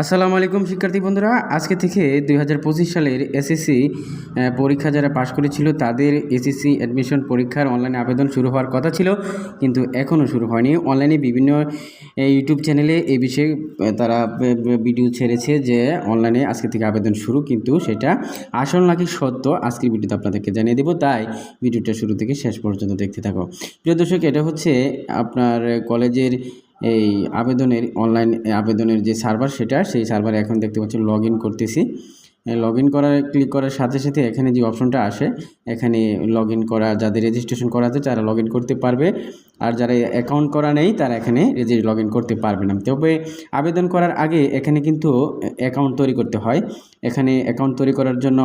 আসসালামু আলাইকুম, শিক্ষার্থী বন্ধুরা। আজকে থেকে দু হাজার পঁচিশ সালের এসএসসি পরীক্ষা যারা পাশ করেছিল, তাদের এসএসসি অ্যাডমিশন পরীক্ষার অনলাইনে আবেদন শুরু হওয়ার কথা ছিল, কিন্তু এখনও শুরু হয়নি। অনলাইনে বিভিন্ন ইউটিউব চ্যানেলে এ বিষয়ে তারা ভিডিও ছেড়েছে যে অনলাইনে আজকে থেকে আবেদন শুরু, কিন্তু সেটা আসল নাকি সত্য, আজকের ভিডিওতে আপনাদেরকে জানিয়ে দেবো। তাই ভিডিওটা শুরু থেকে শেষ পর্যন্ত দেখতে থাকো। প্রিয় দর্শক, এটা হচ্ছে আপনার কলেজের এই আবেদনের অনলাইন আবেদনের যে সার্ভার সেটা সেই সার্ভারে এখন দেখতে পাচ্ছি লগ করতেছি। লগ ইন করার ক্লিক করার সাথে সাথে এখানে যে অপশনটা আসে, এখানে লগ ইন করা, যাদের রেজিস্ট্রেশন করা আছে তারা লগ ইন করতে পারবে। আর যারা অ্যাকাউন্ট করা নেই, তারা এখানে লগ ইন করতে পারবে না। তবে আবেদন করার আগে এখানে কিন্তু অ্যাকাউন্ট তৈরি করতে হয়। এখানে অ্যাকাউন্ট তৈরি করার জন্য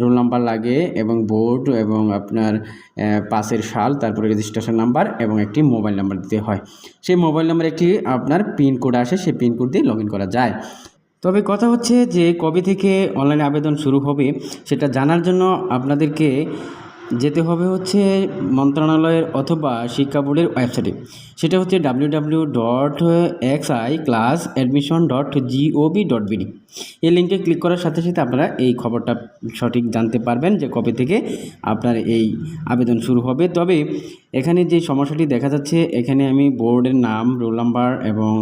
রোল নাম্বার লাগে এবং বোর্ড এবং আপনার পাসের সাল, তারপরে রেজিস্ট্রেশন নাম্বার এবং একটি মোবাইল নাম্বার দিতে হয়। সেই মোবাইল নাম্বার একটি আপনার পিন কোড আসে, সেই পিন কোড দিয়ে লগ করা যায়। তবে কথা হচ্ছে যে কবে থেকে অনলাইনে আবেদন শুরু হবে সেটা জানার জন্য আপনাদেরকে যেতে হবে হচ্ছে মন্ত্রণালয়ের অথবা শিক্ষা বোর্ডের ওয়েবসাইটে। সেটা হচ্ছে W W dot X I class admission dot G O V dot BD এই লিঙ্কে ক্লিক করার সাথে সাথে আপনারা এই খবরটা সঠিক জানতে পারবেন যে কবে থেকে আপনার এই আবেদন শুরু হবে। তবে এখানে যে সমস্যাটি দেখা যাচ্ছে, এখানে আমি বোর্ডের নাম রোল নাম্বার এবং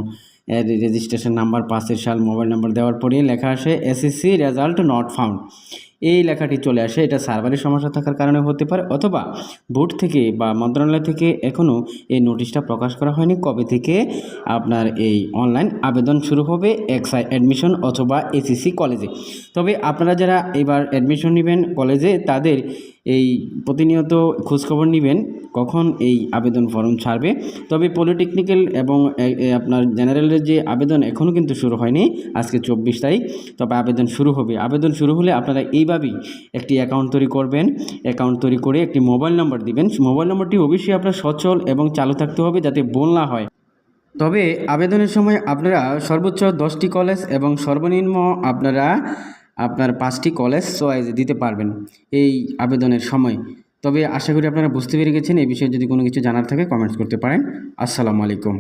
রেজিস্ট্রেশন নাম্বার পাসের সাল মোবাইল নাম্বার দেওয়ার পরে লেখা আসে এসএসসি রেজাল্ট নট ফাউন্ড এই লেখাটি চলে আসে। এটা সার্ভারের সমস্যা থাকার কারণে হতে পারে অথবা বোর্ড থেকে বা মন্ত্রণালয় থেকে এখনও এই নোটিশটা প্রকাশ করা হয়নি। কবে থেকে আপনার এই অনলাইন আবেদন শুরু হবে, এক্সআই অ্যাডমিশন অথবা এসিসি কলেজে? তবে আপনারা যারা এবার অ্যাডমিশন নেবেন কলেজে, তাদের এই প্রতিনিয়ত খোঁজখবর নেবেন কখন এই আবেদন ফর্ম ছাড়বে। তবে পলিটেকনিক্যাল এবং আপনার জেনারেলের যে আবেদন এখনও কিন্তু শুরু হয়নি, আজকে চব্বিশ তারিখ। তবে আবেদন শুরু হবে। আবেদন শুরু হলে আপনারা এইভাবেই একটি অ্যাকাউন্ট তৈরি করবেন? অ্যাকাউন্ট তৈরি করে একটি মোবাইল নম্বর দিবেন। মোবাইল নম্বরটি অবশ্যই আপনার সচল এবং চালু থাকতে হবে যাতে ভুল না হয়। তবে আবেদনের সময় আপনারা সর্বোচ্চ দশটি কলেজ এবং সর্বনিম্ন আপনারা আপনার পাঁচটি কলেজ চয়েস দিতে পারবেন এই আবেদনের সময়। তবে আশা করি আপনারা বুঝতে পেরে গেছেন। এই বিষয়ে যদি কোনো কিছু জানার থাকে কমেন্টস করতে পারেন। আসসালামু আলাইকুম।